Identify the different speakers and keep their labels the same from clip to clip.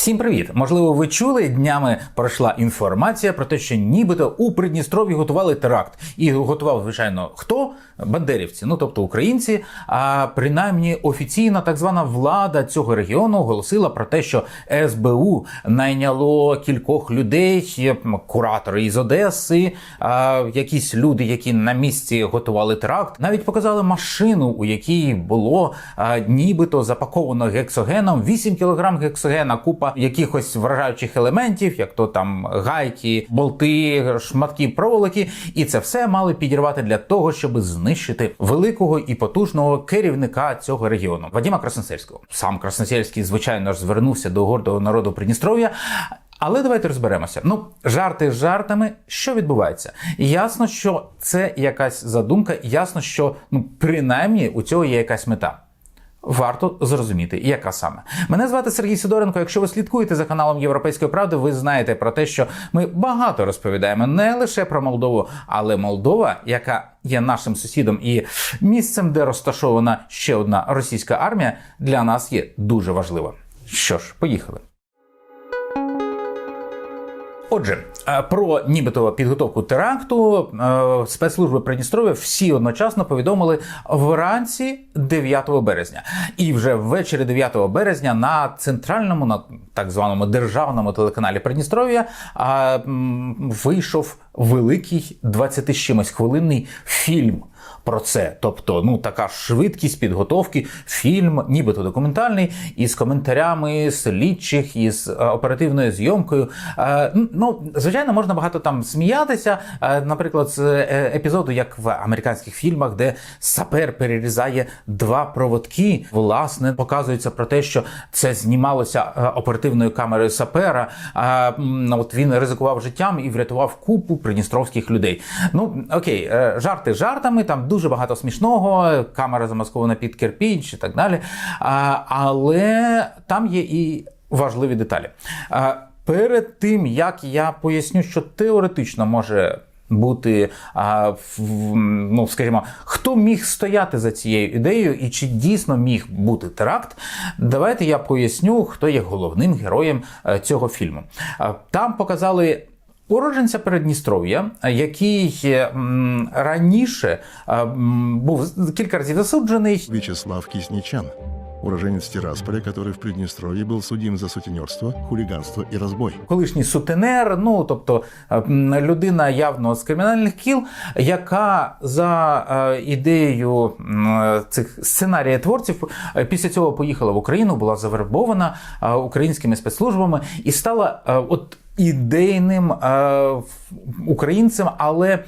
Speaker 1: Всім привіт! Можливо, ви чули днями пройшла інформація про те, що нібито у Придністров'ї готували теракт. І готував, звичайно, хто? Бандерівці, ну тобто українці. А принаймні офіційна так звана влада цього регіону оголосила про те, що СБУ найняло кількох людей, куратори із Одеси, а, якісь люди, які на місці готували теракт, навіть показали машину, у якій було а, нібито запаковано гексогеном 8 кг гексогена, купа якихось вражаючих елементів, як то там гайки, болти, шматки проволоки, і це все мали підірвати для того, щоб знищити великого і потужного керівника цього регіону Вадима Красносельського. Сам Красносельський, звичайно ж, звернувся до гордого народу Придністров'я. Але давайте розберемося. Ну, жарти з жартами, що відбувається? Ясно, що це якась задумка, ясно, що ну принаймні у цього є якась мета. Варто зрозуміти, яка саме. Мене звати Сергій Сидоренко. Якщо ви слідкуєте за каналом Європейської правди, ви знаєте про те, що ми багато розповідаємо не лише про Молдову, але Молдова, яка є нашим сусідом і місцем, де розташована ще одна російська армія, для нас є дуже важлива. Що ж, поїхали. Отже, е, про нібито підготовку теракту е, спецслужби Придністров'я всі одночасно повідомили вранці 9 березня. І вже ввечері 9 березня на центральному, на так званому державному телеканалі Придністров'я вийшов великий 20 з чимось хвилинний фільм. Про це, тобто, ну така швидкість підготовки, фільм, нібито документальний, із коментарями слідчих, із е, оперативною зйомкою. Е, ну, звичайно, можна багато там сміятися. Е, наприклад, з епізоду, як в американських фільмах, де сапер перерізає два проводки, власне, показується про те, що це знімалося оперативною камерою сапера. От він ризикував життям і врятував купу придністровських людей. Ну окей, жарти жартами, там дуже багато смішного, камера замаскована під кирпіч і так далі. Але там є і важливі деталі. Перед тим як я поясню, що теоретично може. Бути, а, ну скажімо, хто міг стояти за цією ідеєю і чи дійсно міг бути теракт? Давайте я поясню, хто є головним героєм е, цього фільму. А, Там показали Уродженця Передністров'я, який раніше е, був кілька разів засуджений.
Speaker 2: Вячеслав Кисничан, уроженец Тирасполя, который в Приднестровье был судим за сутенерство, хулиганство и разбой.
Speaker 1: Колишній сутенер, ну тобто людина явно з кримінальних кіл, яка за е, ідеєю цих сценарієтворців е, після цього поїхала в Україну, була завербована українськими спецслужбами і стала от ідейним е, українцем, але.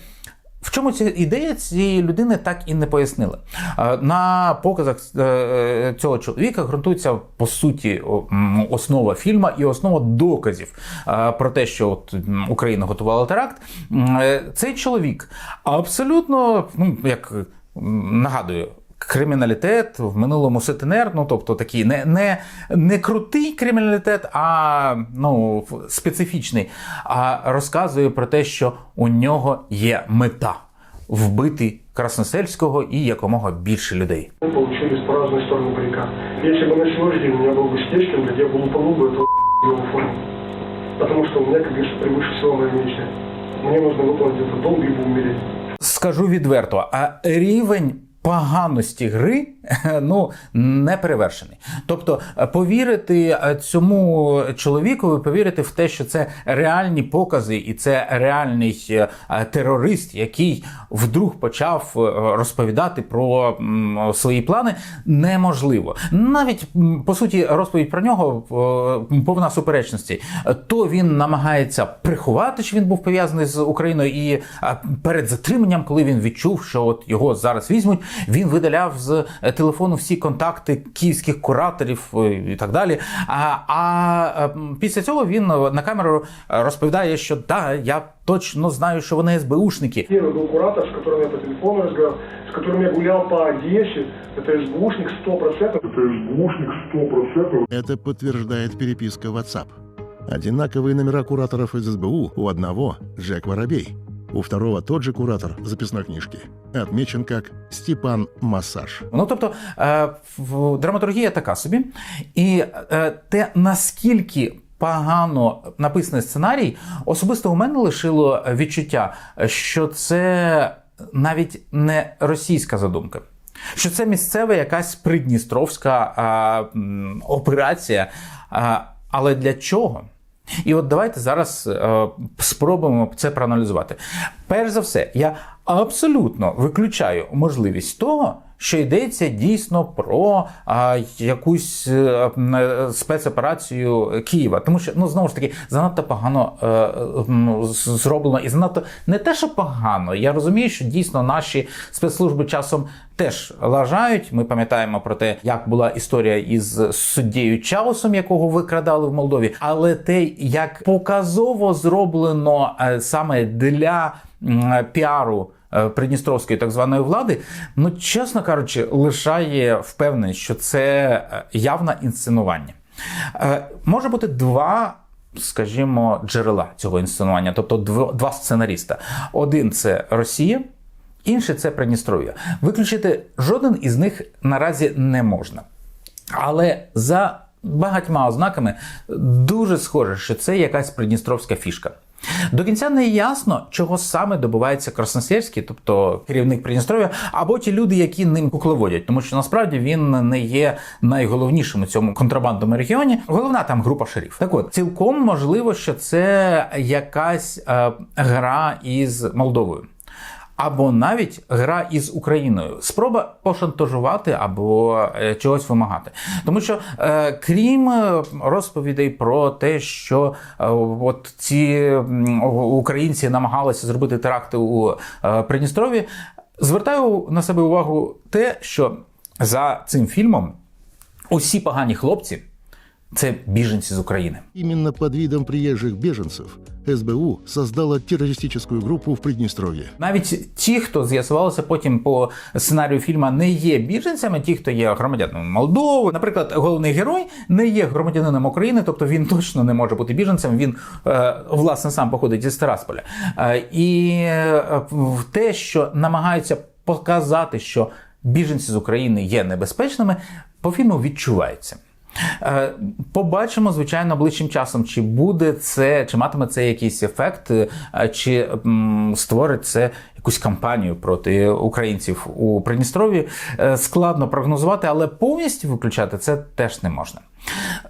Speaker 1: В чому ця ідея цієї людини так і не пояснили. Е, На показах е, цього чоловіка ґрунтується по суті основа фільму і основа доказів про те, що от Україна готувала теракт. Цей чоловік абсолютно, ну як нагадую Криміналітет в минулому сутенер, ну тобто такий не, не, не крутий криміналітет, а ну, специфічний. А розказує про те, що у нього є мета вбити Красносельського і якомога більше людей.
Speaker 3: Мы получились по разные стороны баррикад. Если бы на сегодняшний день у меня был бы Стечкин, блядь, я бы лупанул бы этого его форму. Потому что у меня, как говорится, превыше всего моя миссия. Мне нужно выполнить этот долг, либо умереть.
Speaker 1: Скажу відверто, а рівень. Поганості гри ну не перевершений. Тобто е, повірити е, цьому чоловіку, повірити в те, що це реальні покази, і це реальний е, терорист, який вдруг почав розповідати про свої плани, неможливо. Навіть по суті, розповідь про нього повна суперечностей. Е, То він намагається приховати, що він був пов'язаний з Україною, і перед затриманням, коли він відчув, що от його зараз візьмуть, він видаляв з е, телефону всі контакти київських кураторів е, і так далі. А, а е, м, після цього він е, на камеру е, розповідає, що да, я точно знаю, що вони СБУшники.
Speaker 3: Первый был куратор, с которым я по телефону разговаривал, с которым я гулял по Одессе. Это СБУшник 100%. Это СБУшник 100%.
Speaker 2: Это подтверждает переписка в WhatsApp. Одинаковые номера кураторов из СБУ у одного – Джек Воробей, у второго тот же куратор записной книжки, отмечен как Степан Массаж.
Speaker 1: Ну тобто е, драматургія така собі, і е, те наскільки погано написаний сценарій, особисто у мене лишило відчуття, що це навіть не російська задумка. Що це місцева якась придністровська а, операція. А, але для чого? І от давайте зараз е, спробуємо це проаналізувати. Перш за все, я абсолютно виключаю можливість того, що йдеться дійсно про а, якусь е, м, е, спецоперацію Києва, тому що ну знову ж таки занадто погано е, м, з- зроблено і занадто не те, що погано. Я розумію, що дійсно наші спецслужби часом теж лажають. Ми пам'ятаємо про те, як була історія із суддєю Чаусом, якого викрадали в Молдові, але те, як показово зроблено е, саме для піару. Е, Придністровської так званої влади, ну чесно кажучи, лишає впевненість, що це е, явне інсценування. Е, Може бути два, скажімо, джерела цього інсценування, тобто два сценаріста. Один це Росія, інший це Придністров'я. Виключити жоден із них наразі не можна. Але за багатьма ознаками дуже схоже, що це якась придністровська фішка. До кінця не ясно, чого саме добувається Красносельський, тобто керівник Придністров'я, або ті люди, які ним кукловодять, тому що насправді він не є найголовнішим у цьому контрабандному регіоні. Головна там група шериф. Так от цілком можливо, що це якась е, гра із Молдовою або навіть гра із Україною, спроба пошантажувати або е, чогось вимагати. Тому що е, крім е, розповідей про те, що е, от ці українці намагалися зробити теракти у е, Придністрові, звертаю на себе увагу те, що за цим фільмом усі погані хлопці це біженці з України.
Speaker 2: Именно под видом приезжих беженцев СБУ создала террористическую группу в Приднестровье.
Speaker 1: Навіть ті, хто з'ясувалося потім по сценарію фільму, не є біженцями, ті, хто є громадянами Молдови. Наприклад, головний герой не є громадянином України, тобто він точно не може бути біженцем. Він е, власне сам походить із Терасполя. Е, і е, в те, що намагаються показати, що біженці з України є небезпечними, по фільму відчувається. Е, Побачимо, звичайно, ближчим часом, чи буде це, чи матиме це якийсь ефект, е, чи створить це якусь кампанію проти українців у Придністров'ї. Е, Складно прогнозувати, але повністю виключати це теж не можна.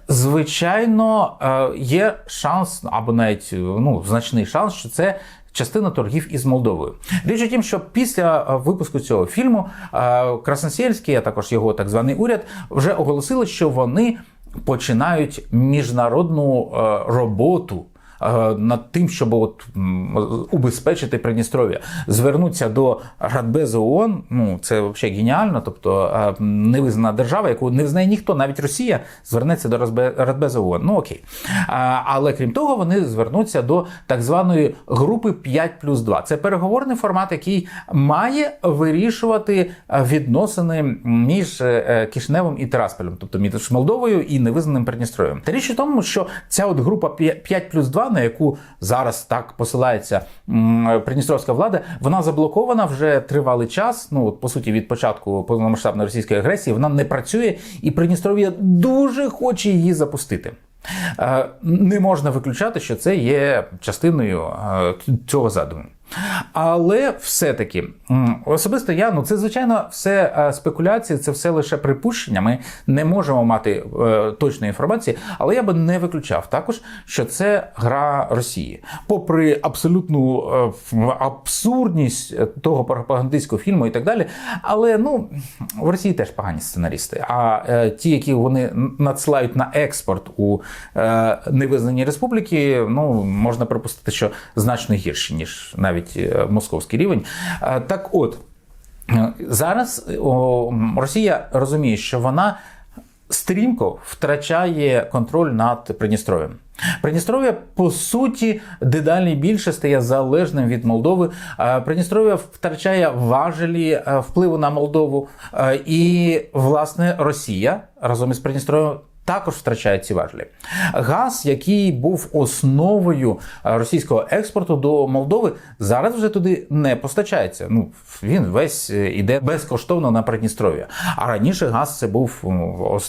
Speaker 1: Звичайно, є шанс, або навіть ну, значний шанс, що це частина торгів із Молдовою. Річ у тім, що після е, випуску цього фільму е, Красносельський, а також його так званий уряд, вже оголосили, що вони починають міжнародну е, роботу. Е, Над тим, щоб от убезпечити Придністров'я, звернуться до Радбезу ООН, ну це взагалі геніально. Тобто е, невизнана держава, яку не визнає ніхто, навіть Росія звернеться до Радбе- Радбезу ООН. Ну окей. Але крім того, вони звернуться до так званої групи 5 плюс 2. Це переговорний формат, який має вирішувати е, відносини між Кишневом і Терасполем, тобто між Молдовою і невизнаним Придністров'ям. Та річ у тому, що ця от група 5 плюс 2, на яку зараз так посилається придністровська влада, вона заблокована вже тривалий час. Ну от, по суті, від початку повномасштабної російської агресії вона не працює, і Придністров'я дуже хоче її запустити. Е, Не можна виключати, що це є частиною е, цього задуму. Але все-таки особисто я, ну це звичайно все е, спекуляції, це все лише припущення. Ми не можемо мати е, точної інформації, але я би не виключав також, що це гра Росії, попри абсолютну е, абсурдність е, того пропагандистського фільму і так далі. Але ну в Росії теж погані сценаристи. А е, ті, які вони надсилають на експорт у е, невизнані республіки, ну можна припустити, що значно гірші, ніж навіть е, московський рівень. Е, так от. Е, Зараз Росія розуміє, що вона стрімко втрачає контроль над Придністров'ям. Придністров'я, по суті, дедалі більше стає залежним від Молдови. Придністров'я втрачає важелі впливу на Молдову. І, власне, Росія разом із Придністров'ям також втрачають ці важелі. Газ, який був основою е, російського експорту до Молдови, зараз вже туди не постачається. Ну він весь е, іде безкоштовно на Придністров'я. А раніше газ це був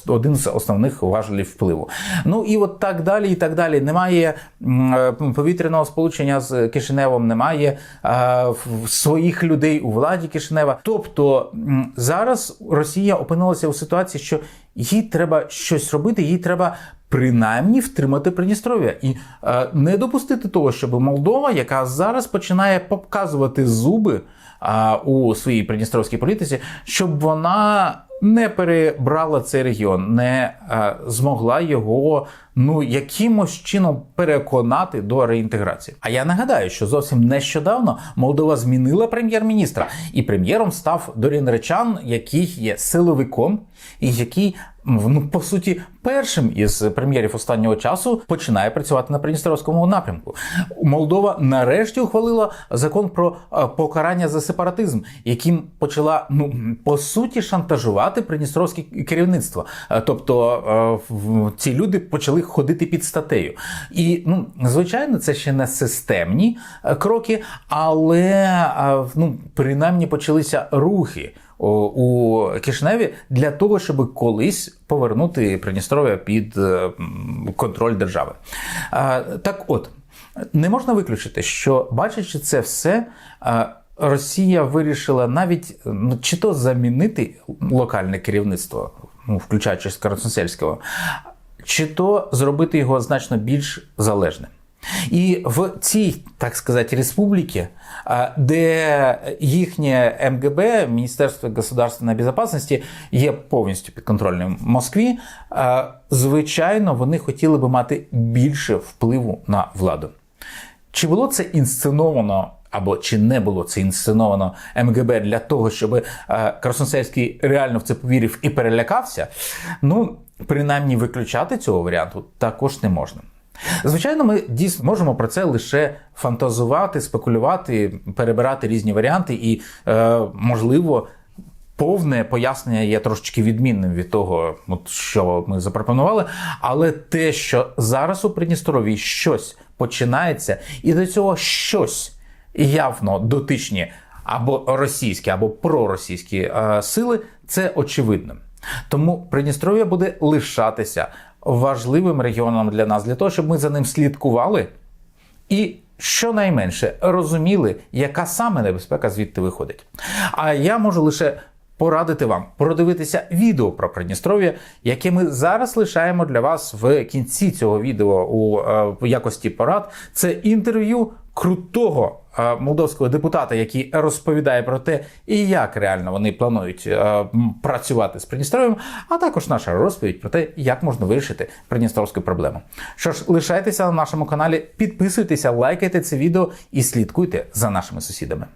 Speaker 1: один з основних важелів впливу. Ну і от так далі, і так далі. Немає е, повітряного сполучення з Кишиневом, немає е, своїх людей у владі Кишинева. Тобто зараз Росія опинилася у ситуації, що їй треба щось робити, їй треба. Принаймні втримати Придністров'я і е, не допустити того, щоб Молдова, яка зараз починає показувати зуби е, у своїй придністровській політиці, щоб вона не перебрала цей регіон, не е, змогла його ну якимось чином переконати до реінтеграції. А я нагадаю, що зовсім нещодавно Молдова змінила прем'єр-міністра, і прем'єром став Дорін Речан, який є силовиком, і який ну, по суті першим із прем'єрів останнього часу починає працювати на Придністровському напрямку. Молдова нарешті ухвалила закон про е, покарання за сепаратизм, яким почала ну по суті шантажувати придністровське керівництво. Е, Тобто е, ці люди почали ходити під статтею. І ну звичайно, це ще не системні е, кроки, але е, ну принаймні почалися рухи у Кишневі для того, щоб колись повернути Придністров'я під е, контроль держави. Так от, не можна виключити, що бачачи це все. Росія вирішила навіть ну, чи то замінити локальне керівництво, ну, включаючи Скоросельського, чи то зробити його значно більш залежним. І в цій, так сказати, республіці, де їхнє МГБ, Міністерство государственної безпечності, є повністю підконтрольним Москві, звичайно, вони хотіли би мати більше впливу на владу. Чи було це інсценовано? Або чи не було це інсценовано МГБ для того, щоб е, Красносельський реально в це повірив і перелякався? Ну, принаймні, виключати цього варіанту також не можна. Звичайно, ми дійсно можемо про це лише фантазувати, спекулювати, перебирати різні варіанти, і, е, можливо, повне пояснення є трошечки відмінним від того, от, що ми запропонували. Але те, що зараз у Придністрові щось починається, і до цього щось явно дотичні або російські, або проросійські е, сили, це очевидно. Тому Придністров'я буде лишатися важливим регіоном для нас, для того, щоб ми за ним слідкували і щонайменше розуміли, яка саме небезпека звідти виходить. А я можу лише порадити вам продивитися відео про Придністров'я, яке ми зараз лишаємо для вас в кінці цього відео у е, якості порад. Це інтерв'ю крутого молдовського депутата, який розповідає про те, і як реально вони планують е, працювати з Придністров'ям, а також наша розповідь про те, як можна вирішити придністровську проблему. Що ж, лишайтеся на нашому каналі, підписуйтеся, лайкайте це відео і слідкуйте за нашими сусідами.